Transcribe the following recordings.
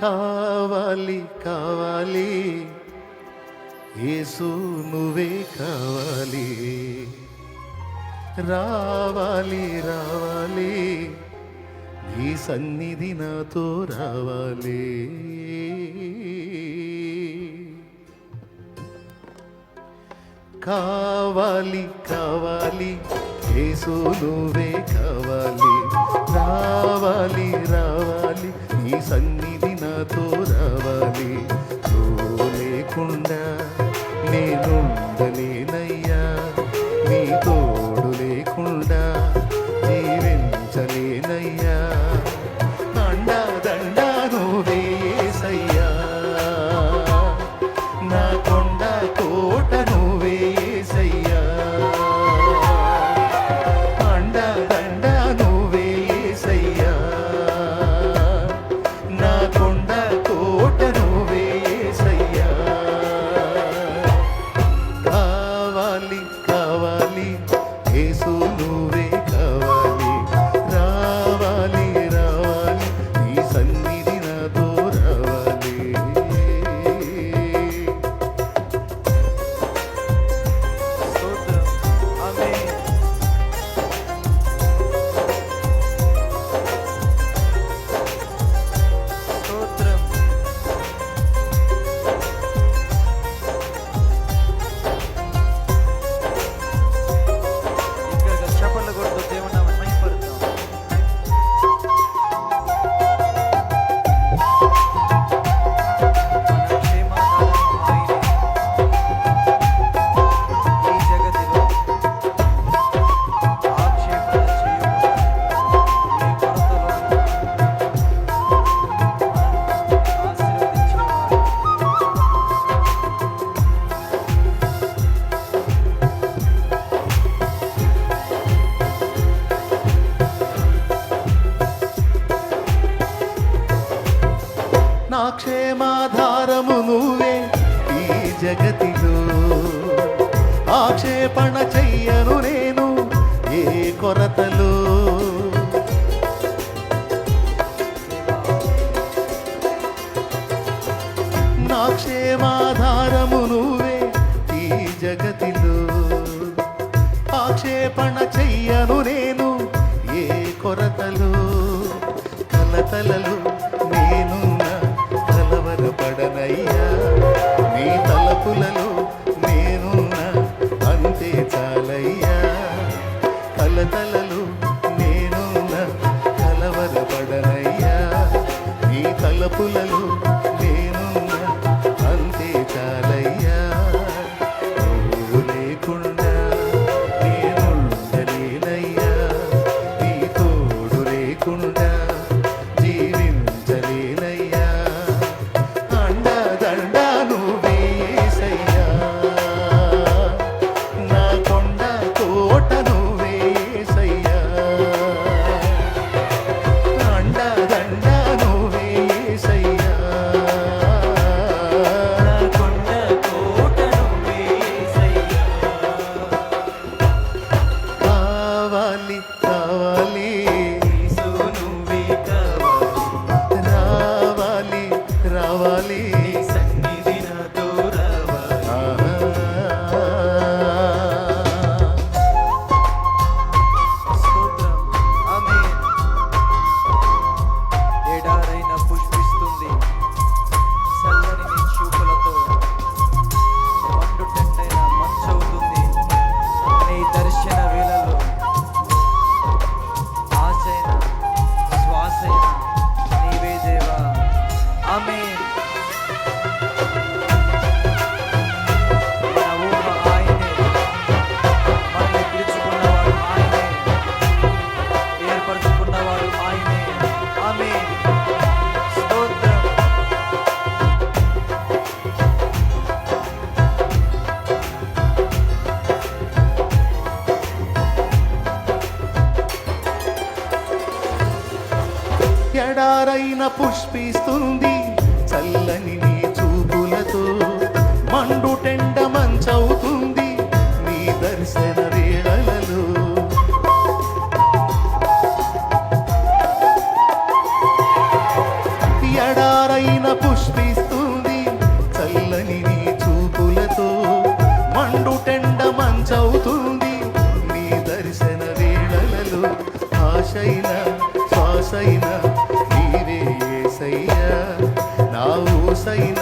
కావాలి కావాలి. యేసు నువ్వే కావాలి. రావాలి రావాలి. ఈ సన్నిధి నాతో రావాలి. కావాలి కావాలి. యేసు నువ్వే కావాలి. రావాలి তো కొరతలు. నా క్షేమాధారము నువ్వే ఈ జగతిలో. ఆక్షేపణ చెయ్యను నేను ఏ కొరతలు. కలతలలు రావాలి. పుష్పిస్తుంది చల్లని నీ చూపులతో. మండు టెండ మంచవుతుంది నీ దర్శన వేళలలో ఎడారైన పుష్పిస్తుంది చల్లని నీ చూపులతో. మండు టెండ మంచవుతుంది నీ దర్శన వేళలలో ఆశైన శ్వాసైనా ஆசை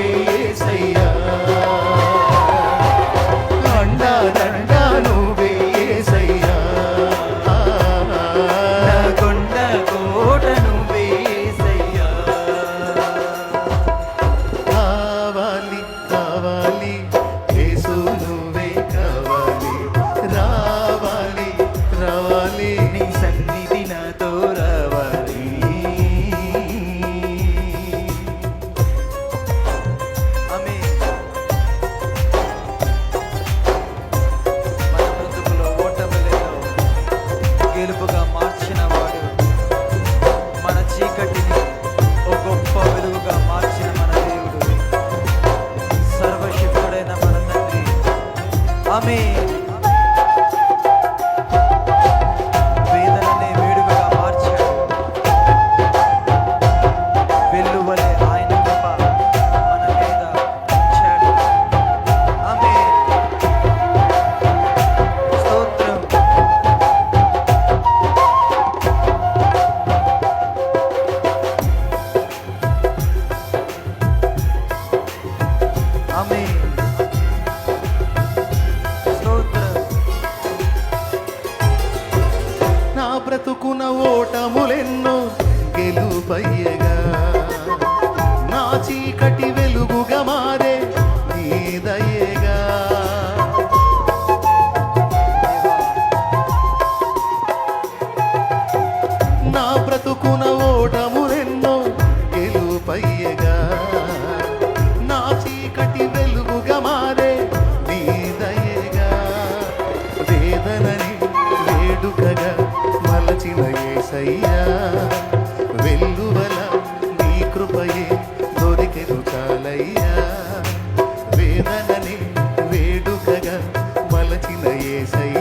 నువ్వే బ్రతుకున ఓటములెన్నో గెలుపయ్యగా. నా చీకటి இசையே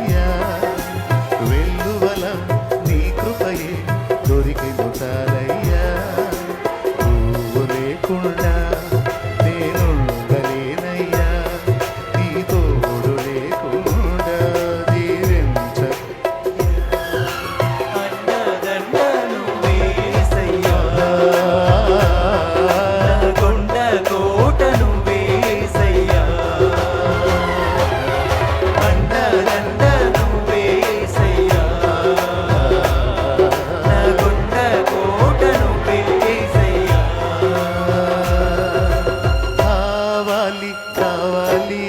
ಸವಲಿ